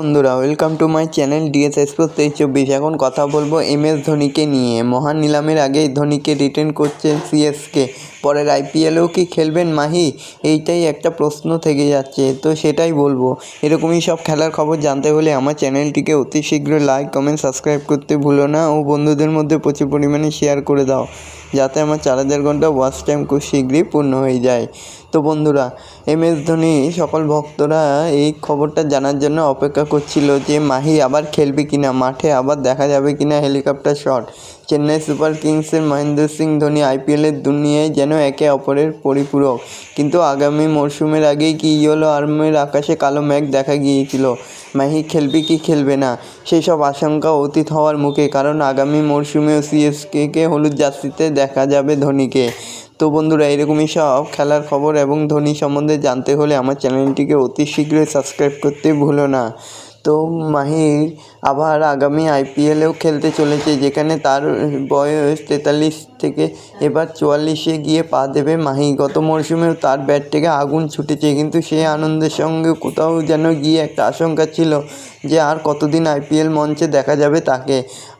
বন্ধুরা welcome to my channel DS Express তেইশ চব্বিশ। এখন কথা বলব এম এস ধোনিকে নিয়ে। মহান নিলামের আগেই ধোনিকে রিটেন করছেন সিএসকে পরের আইপিএলেও কি খেলবেন মাহি? এইটাই একটা প্রশ্ন থেকে যাচ্ছে। তো সেটাই বলব। এরকমই সব খেলার খবর জানতে হলে আমার চ্যানেলটিকে অতি শীঘ্র লাইক কমেন্ট সাবস্ক্রাইব করতে ভুলো না ও বন্ধুদের মধ্যে প্রচুর পরিমাণে শেয়ার করে দাও। যাতে আমার চার হাজার ঘণ্টা ওয়াচ টাইম খুব শীঘ্রই পূর্ণ হয়ে যায়। তো বন্ধুরা এম এস ধোনি সকল ভক্তরা এই খবরটা জানার জন্য অপেক্ষা করছিল যে মাহি আবার খেলবে কিনা, মাঠে আবার দেখা যাবে কিনা হেলিকপ্টার শট। চেন্নাই সুপার কিংসের মহেন্দ্র সিং ধোনি আইপিএলের দুনিয়ায় যেন একে অপরের পরিপূরক। কিন্তু আগামী মরশুমের আগেই কি ইয়েলো আর্মের আকাশে কালো মেঘ দেখা গিয়েছিল? মাহি খেলবে কি খেলবে না? সেই সব আশঙ্কা অতীত হওয়ার মুখে, কারণ আগামী মরশুমেও সিএসকেকে হলুদ জার্সিতে দেখা যাবে ধোনিকে। তো বন্ধুরা, এরকমই সব খেলার খবর এবং ধোনি সম্বন্ধে জানতে হলে আমার চ্যানেলটিকে অতি শীঘ্রই সাবস্ক্রাইব করতে ভুলো না। তো মাহির আবার আগামী আইপিএলেও খেলতে চলেছে, যেখানে তার বয়স তেতাল্লিশ থেকে এবার চুয়াল্লিশে গিয়ে পা দেবে মাহি। গত মরশুমেও তার ব্যাট থেকে আগুন ছুটেছে, কিন্তু সে আনন্দের সঙ্গে কোথাও যেন গিয়ে একটা আশঙ্কা ছিল যে আর কতদিন আইপিএল মঞ্চে দেখা যাবে তাকে।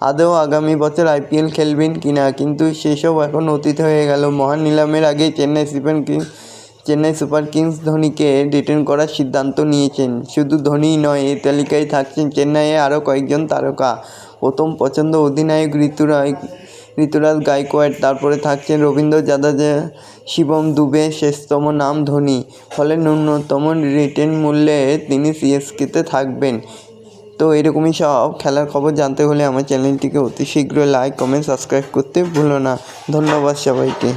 আদৌ আগামী বছর আইপিএল খেলবেন কিনা, কিন্তু সেসব এখন অতীত হয়ে গেল। মহান নিলামের আগে Chennai Super Kings Chennai Super Kings ধোনিকে retain করার সিদ্ধান্ত নিয়েছেন। শুধু ধোনিই নয় এই তালিকায় থাকছেন চেন্নাইয়ে আরও কয়েকজন তারকা। প্রথম পছন্দ অধিনায়ক ঋতুরাজ ঋতুরাজ গাইকোয়াড তারপরে থাকছেন রবীন্দ্র জাদেজা, শিবম দুবে শেষতম নাম ধোনি। ফলে ন্যূনতম রিটেন মূল্যে তিনি সিএসকেতে থাকবেন। তো এরকমই সব খেলার খবর জানতে হলে আমার চ্যানেলটিকে অতি শীঘ্র লাইক কমেন্ট সাবস্ক্রাইব করতে ভুলো না। ধন্যবাদ সবাইকে।